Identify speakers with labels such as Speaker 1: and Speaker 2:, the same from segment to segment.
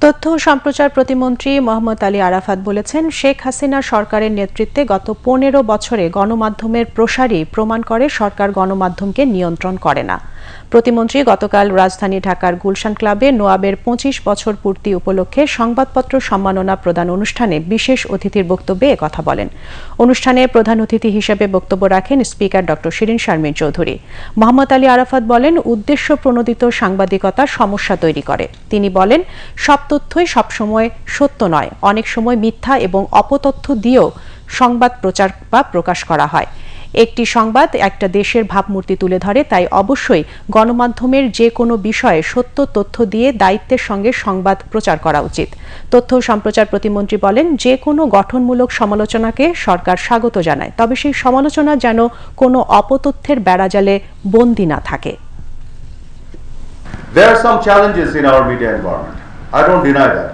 Speaker 1: তথ্য ও সম্প্রচার প্রতিমন্ত্রী মোহাম্মদ আলী আরাফাত বলেছেন, শেখ হাসিনা সরকারের নেতৃত্বে গত পনেরো বছরে গণমাধ্যমের প্রসারই প্রমাণ করে সরকার গণমাধ্যমকে নিয়ন্ত্রণ করে না। প্রতিমন্ত্রী গতকাল রাজধানী ঢাকার গুলশান ক্লাবে নোয়াবের পঁচিশ বছর পূর্তি উপলক্ষে সংবাদপত্র সম্মাননা প্রদান অনুষ্ঠানে বিশেষ অতিথির বক্তব্যে কথা বলেন। অনুষ্ঠানে প্রধান অতিথি হিসেবে বক্তব্য রাখেন স্পিকার ড শিরিন শারমিন চৌধুরী। মোহাম্মদ আলী আরাফাত বলেন, উদ্দেশ্য প্রণোদিত সাংবাদিকতা সমস্যা তৈরি করে। তিনি বলেন, সব তথ্যই সবসময় সত্য নয়, অনেক সময় মিথ্যা এবং অপতথ্য দিয়েও সংবাদ প্রচার বা প্রকাশ করা হয়। একটি সংবাদ একটা দেশের ভাবমূর্তি তুলে ধরে, তাই অবশ্যই গণমাধ্যমের যে কোনো বিষয়ে সত্য তথ্য দিয়ে দায়িত্বের সঙ্গে সংবাদ প্রচার করা উচিত তথ্য সম্প্রচার প্রতিমন্ত্রী বলেন, যে কোনো গঠনমূলক সমালোচনাকে সরকার স্বাগত জানায়, তবে সেই সমালোচনা যেন কোনো অপতথ্যের বেড়াজালে বন্দী না থাকে
Speaker 2: There are some challenges in our media environment. I don't deny that.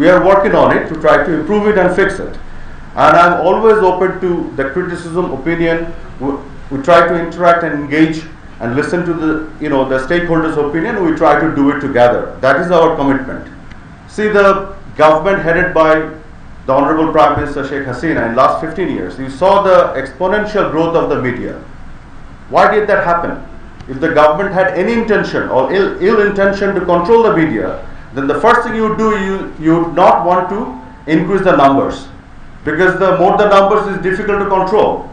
Speaker 2: We are working on it to try to improve it and fix it. And I'm always open to the criticism, opinion. We, try to interact and engage and listen to the you know the stakeholders' opinion. We try to do it together. That is our commitment. See the government headed by the Honorable Prime Minister Sheikh Hasina in last 15 years. You saw the exponential growth of the media. Why did that happen? If the government had any intention or ill, ill intention to control the media, then the first thing you would do, you, you would not want to increase the numbers. Because the more the numbers is difficult to control.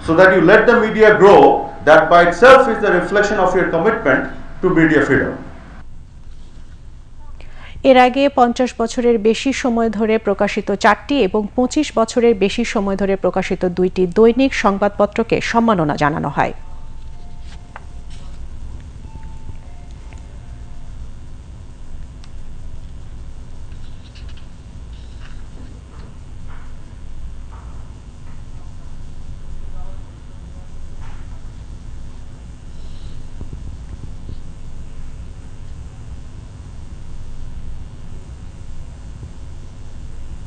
Speaker 2: So that you let the media grow, that by itself is the reflection of your commitment to media freedom.
Speaker 1: এর আগে পঞ্চাশ বছরের বেশি সময় ধরে প্রকাশিত চারটি এবং পঁচিশ বছরের বেশি সময় ধরে প্রকাশিত দুইটি দৈনিক সংবাদপত্রকে সম্মাননা জানানো হয়